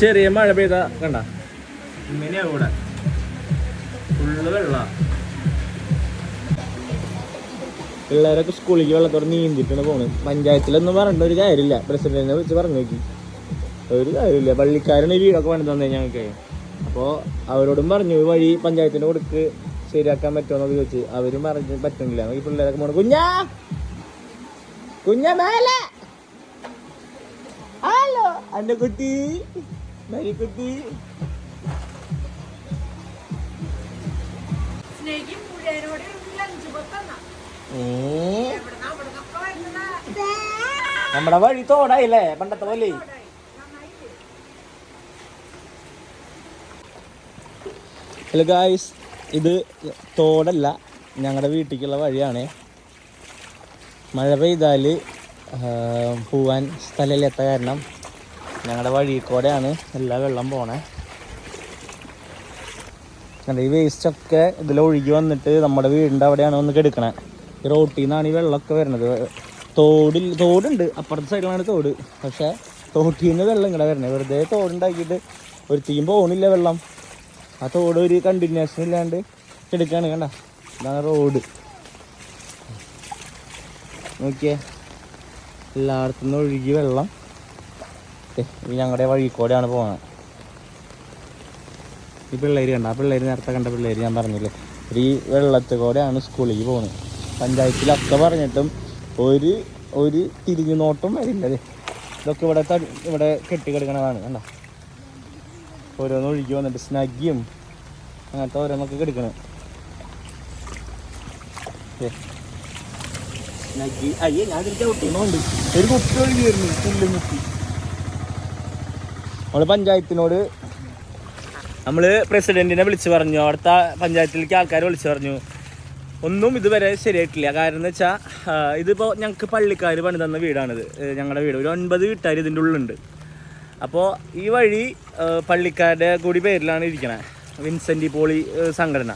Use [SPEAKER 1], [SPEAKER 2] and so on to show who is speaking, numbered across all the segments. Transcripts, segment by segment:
[SPEAKER 1] ചെറിയ മഴ പെയ്ത കണ്ട. ഇങ്ങനെയാ ഇവിടെ ഫുള്ള് വെള്ള. പിള്ളേരൊക്കെ സ്കൂളിലേക്ക് വെള്ളത്തോടെ നീന്തിട്ടാണ് പോണത്. പഞ്ചായത്തിലൊന്നും പറഞ്ഞിട്ട് ഒരു കാര്യമില്ല. പ്രസിഡന്റിനെ വിളിച്ച് പറഞ്ഞു നോക്കി. ഒരു കാര്യമില്ല. പള്ളിക്കാരനെ ഈ വീടൊക്കെ പണി തന്നെ ഞങ്ങൾക്ക്. അപ്പോൾ അവരോടും പറഞ്ഞു വഴി പഞ്ചായത്തിന് കൊടുക്ക്. ശരിയാക്കാൻ പറ്റുമോ എന്നൊക്കെ ചോദിച്ചു അവരും പറഞ്ഞു പറ്റുന്നില്ല. ഈ പിള്ളേരൊക്കെ പോണു കുഞ്ഞാ! കുഞ്ഞ മേലെ!
[SPEAKER 2] എവിടുന്നാ അവിടുന്നൊക്കെ വരുന്നതാ.
[SPEAKER 1] നമ്മുടെ വഴി തോടായില്ലേ പണ്ടത്തെ പോലെ? ഹലോ ഗായ്സ് ഇത് തോടല്ല ഞങ്ങളുടെ വീട്ടിലേക്കുള്ള വഴിയാണ്. മഴ പെയ്താൽ പോവാൻ സ്ഥലമില്ലാത്ത കാരണം ഞങ്ങളുടെ വഴി കൂടെയാണ് എല്ലാ വെള്ളം പോണേ. കണ്ടോ, ഈ വേസ്റ്റൊക്കെ ഇതിൽ ഒഴുകി വന്നിട്ട് നമ്മുടെ വീടിന്റെ അവിടെയാണ് വന്ന് കെടുക്കണേ. ഈ റോട്ടിൽ നിന്നാണ് ഈ വെള്ളമൊക്കെ വരുന്നത്. തോടിൽ തോടുണ്ട് അപ്പുറത്തെ സൈഡിലാണ് തോട്. പക്ഷേ തോട്ടിൽ നിന്ന് വെള്ളം ഇങ്ങടെ വരണേ. വെറുതെ തോടുണ്ടാക്കിയിട്ട് ഒരു തീം പോകണില്ല വെള്ളം. ആ തോട് ഒരു കണ്ടിന്യൂഷൻ ഇല്ലാണ്ട് എടുക്കാണ് കണ്ട. ഇതാണ് റോഡ്. നോക്കിയേ. എല്ലായിടത്തു നിന്ന് ഒഴുകി വെള്ളം. ഞങ്ങളുടെ വഴി കൂടെയാണ് പോകുന്നത് ഈ പിള്ളേർ കണ്ട? ആ പിള്ളേർ നേരത്തെ കണ്ട പിള്ളേര് ഞാൻ പറഞ്ഞില്ലേ? ഒരു ഈ വെള്ളത്തിൽ കൂടെയാണ് സ്കൂളിലേക്ക് പോകുന്നത്. പഞ്ചായത്തിലൊക്കെ പറഞ്ഞിട്ടും ഒരു ഒരു തിരിഞ്ഞു നോട്ടം വരില്ല ഇതൊക്കെ ഇവിടെ ഇവിടെ കെട്ടിക്കിടക്കണതാണ് കണ്ട? ഓരോന്ന് ഒഴുകി വന്നിട്ട് സ്നഗ്ഗിയും അങ്ങനത്തെ ഓരോന്നൊക്കെ കെടുക്കണേ സ്നഗ്ഗി അയ്യേ ഞാൻ ചവിട്ടുന്നുണ്ട് ഒരു കുപ്പി ഒഴുകി വരുന്നു പുല്ല് മുക്കി നമ്മൾ പഞ്ചായത്തിനോട് നമ്മൾ പ്രസിഡന്റിനെ വിളിച്ചു പറഞ്ഞു. അവിടുത്തെ പഞ്ചായത്തിലേക്ക് ആൾക്കാർ വിളിച്ചു പറഞ്ഞു. ഒന്നും ഇതുവരെ ശരിയായിട്ടില്ല. കാരണം എന്ന് വെച്ചാൽ ഇതിപ്പോൾ ഞങ്ങൾക്ക് പള്ളിക്കാർ പണി തന്ന വീടാണിത്. ഞങ്ങളുടെ വീട്. ഒരു ഒൻപത് വീട്ടുകാർ ഇതിന്റെ ഉള്ളുണ്ട്. അപ്പോൾ ഈ വഴി പള്ളിക്കാരുടെ കൂടി പേരിലാണ് ഇരിക്കണത് വിൻസെന്റ് പോളി സംഘടന.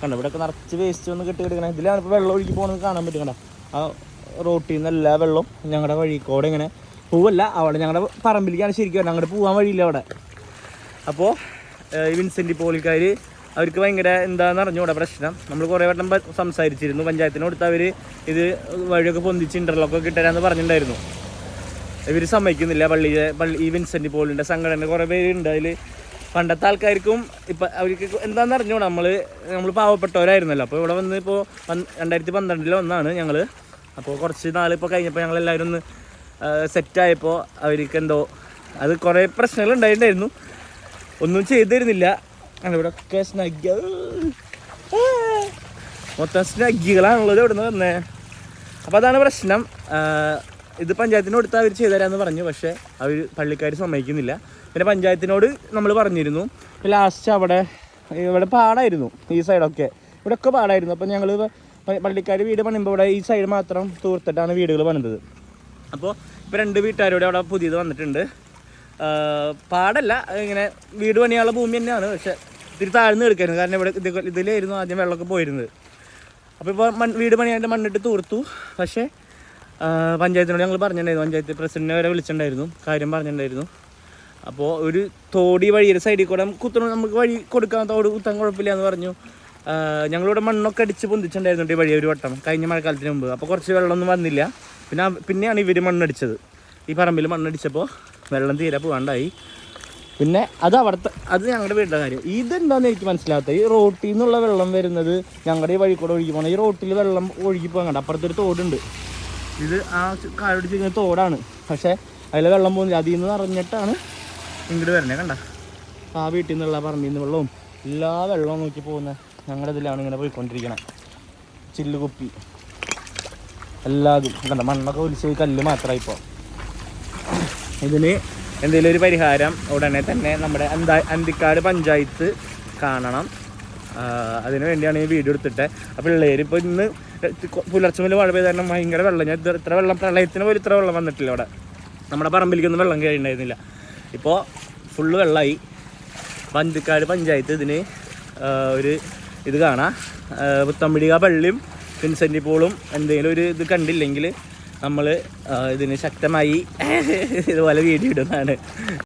[SPEAKER 1] കണ്ടോ? ഇവിടെയൊക്കെ നിറച്ച് വേസ്റ്റ് ഒന്ന് കെട്ടി കിടക്കണേ. ഇതിലാണ് ഇപ്പോൾ വെള്ളം ഒഴുകി പോകുന്നത് കാണാൻ പറ്റും ആ റോട്ടിൽ നിന്ന് എല്ലാ വെള്ളവും ഞങ്ങളുടെ വഴിക്കോടെ ഇങ്ങനെ പൂവല്ല. അവിടെ ഞങ്ങളുടെ പറമ്പിലേക്കാണ് ശരിക്കും. അങ്ങോട്ട് പോകാൻ വഴിയില്ല അവിടെ. അപ്പോൾ ഈ വിൻസെന്റ് പോലിക്കാർ അവർക്ക് ഭയങ്കര എന്താണെന്ന് അറിഞ്ഞൂടെ പ്രശ്നം. നമ്മൾ കുറേ വട്ടം സംസാരിച്ചിരുന്നു പഞ്ചായത്തിന് കൊടുത്ത് അവർ ഇത് വഴിയൊക്കെ പൊന്തിച്ച് ഇന്റർലോക്കൊക്കെ കിട്ടരാന്ന് പറഞ്ഞിട്ടുണ്ടായിരുന്നു ഇവർ സമ്മതിക്കുന്നില്ല പള്ളിയിലെ പള്ളി ഈ വിൻസെന്റ് പോലിന്റെ സംഘടന കുറേ പേരുണ്ട്. അതിൽ പണ്ടത്തെ ആൾക്കാർക്കും ഇപ്പം അവർക്ക് എന്താണെന്ന് അറിഞ്ഞൂടാ നമ്മൾ നമ്മൾ പാവപ്പെട്ടവരായിരുന്നല്ലോ. അപ്പോൾ ഇവിടെ വന്ന് ഇപ്പോൾ രണ്ടായിരത്തി പന്ത്രണ്ടിൽ ഒന്നാണ് ഞങ്ങൾ അപ്പോൾ കുറച്ച് നാൾ ഇപ്പോൾ കഴിഞ്ഞപ്പോൾ ഞങ്ങൾ എല്ലാവരും ഒന്ന് സെറ്റായപ്പോൾ അവർക്ക് എന്തോ അത് കുറേ പ്രശ്നങ്ങൾ ഉണ്ടായിട്ടുണ്ടായിരുന്നു. ഒന്നും ചെയ്തിരുന്നില്ല. ഇവിടെ ഒക്കെ സ്നഗ്ഗ മൊത്തം സ്നഗ്ഗികളാണുള്ളത് ഇവിടെ നിന്ന് വന്നേ. അപ്പോൾ അതാണ് പ്രശ്നം. ഇത് പഞ്ചായത്തിന് കൊടുത്താൽ അവർ ചെയ്തു തരാമെന്ന് പറഞ്ഞു പക്ഷേ അവർ പള്ളിക്കാർ സമ്മതിക്കുന്നില്ല. പിന്നെ പഞ്ചായത്തിനോട് നമ്മൾ പറഞ്ഞിരുന്നു. ലാസ്റ്റ് അവിടെ ഇവിടെ പാടായിരുന്നു ഈ സൈഡൊക്കെ ഇവിടെയൊക്കെ പാടായിരുന്നു. അപ്പോൾ ഞങ്ങൾ പള്ളിക്കാർ വീട് പണിയുമ്പോൾ ഇവിടെ ഈ സൈഡ് മാത്രം തൂർത്തിട്ടാണ് വീടുകൾ പണിതത് അപ്പോൾ ഇപ്പോൾ രണ്ട് വീട്ടുകാരോട് അവിടെ പുതിയത് വന്നിട്ടുണ്ട്. പാടല്ല ഇങ്ങനെ വീട് പണിയാനുള്ള ഭൂമി തന്നെയാണ്. പക്ഷേ ഇത്തിരി താഴ്ന്ന് എടുക്കായിരുന്നു കാരണം ഇവിടെ ഇത് ഇതിലായിരുന്നു ആദ്യം വെള്ളമൊക്കെ പോയിരുന്നത്. അപ്പോൾ ഇപ്പോൾ മൺ വീട് പണിയായിട്ട് മണ്ണിട്ട് തൂർത്തു. പക്ഷേ പഞ്ചായത്തിനോട് ഞങ്ങൾ പറഞ്ഞിട്ടുണ്ടായിരുന്നു. പഞ്ചായത്ത് പ്രസിഡന്റിനെ വരെ വിളിച്ചിട്ടുണ്ടായിരുന്നു. കാര്യം പറഞ്ഞിട്ടുണ്ടായിരുന്നു. അപ്പോൾ ഒരു തോടി വഴിയുടെ സൈഡിൽ കൂടെ കുത്തണം നമുക്ക് വഴി കൊടുക്കാൻ തോട് കുത്താൻ കുഴപ്പമില്ല എന്ന് പറഞ്ഞു ഞങ്ങളിവിടെ മണ്ണൊക്കെ അടിച്ച് പൊന്തിച്ചിട്ടുണ്ടായിരുന്നു ഈ വഴി ഒരു വട്ടം കഴിഞ്ഞ മഴക്കാലത്തിന് മുമ്പ്. അപ്പോൾ കുറച്ച് വെള്ളമൊന്നും വന്നില്ല. പിന്നെ പിന്നെയാണ് ഇവർ മണ്ണടിച്ചത്. ഈ പറമ്പിൽ മണ്ണടിച്ചപ്പോൾ വെള്ളം തീരെ പോകാണ്ടായി പിന്നെ അത് അവിടുത്തെ അത് ഞങ്ങളുടെ വീട്ടിലെ കാര്യം. ഇതെന്താണെന്ന് എനിക്ക് മനസ്സിലാകാത്ത ഈ റോട്ടിൽ നിന്നുള്ള വെള്ളം വരുന്നത് ഞങ്ങളുടെ ഈ വഴി കൂടെ ഒഴുകി പോകണം ഈ റോട്ടിൽ വെള്ളം ഒഴുകി പോകാൻ കണ്ട? അപ്പുറത്തൊരു തോടുണ്ട്. ഇത് ആ കാടിച്ച് ചെയ്യുന്ന തോടാണ്. പക്ഷേ അതിൽ വെള്ളം പോകുന്നില്ല അതിൽ നിന്ന് നിറഞ്ഞിട്ടാണ് ഇങ്ങോട്ട് വരണേ കണ്ട? ആ വീട്ടിൽ നിന്നുള്ള പറമ്പിൽ നിന്ന് വെള്ളവും എല്ലാ വെള്ളവും നോക്കി പോകുന്ന ഞങ്ങളുടെ ഇതിലാണ് ഇങ്ങനെ പോയിക്കൊണ്ടിരിക്കണേ. ചില്ലുകുപ്പി എല്ലാതും. കണ്ട മണ്ണൊക്കെ ഒലിച്ച് കല്ല് മാത്രമായി ഇപ്പോൾ ഇതിന് എന്തെങ്കിലും ഒരു പരിഹാരം ഉടനെ തന്നെ നമ്മുടെ അന്താ അന്തിക്കാട് പഞ്ചായത്ത് കാണണം. ആ, അതിനു വേണ്ടിയാണ് ഈ വീഡിയോ എടുത്തിട്ട്. അപ്പോൾ പിള്ളേർ ഇപ്പോൾ ഇന്ന് പുലർച്ചെ മുതൽ മഴ പെയ്ത ഭയങ്കര വെള്ളം. ഞാൻ ഇത് ഇത്ര വെള്ളം പ്രളയത്തിന് പോലും ഇത്ര വെള്ളം വന്നിട്ടില്ല ഇവിടെ. നമ്മുടെ പറമ്പിലേക്കൊന്നും വെള്ളം കയറിയിട്ടുണ്ടായിരുന്നില്ല ഇപ്പോൾ ഫുള്ള് വെള്ളമായി പന്തിക്കാട് പഞ്ചായത്ത് ഇതിന് ഒരു ഇത് കാണാം. പുത്തമ്പിടിക പള്ളിയും വിൻസെന്റ് പോളും എന്തെങ്കിലും ഒരു ഇത് കണ്ടില്ലെങ്കിൽ നമ്മൾ ഇതിന് ശക്തമായി ഇതുപോലെ വീഡിയോ ഇടുന്നതാണ്.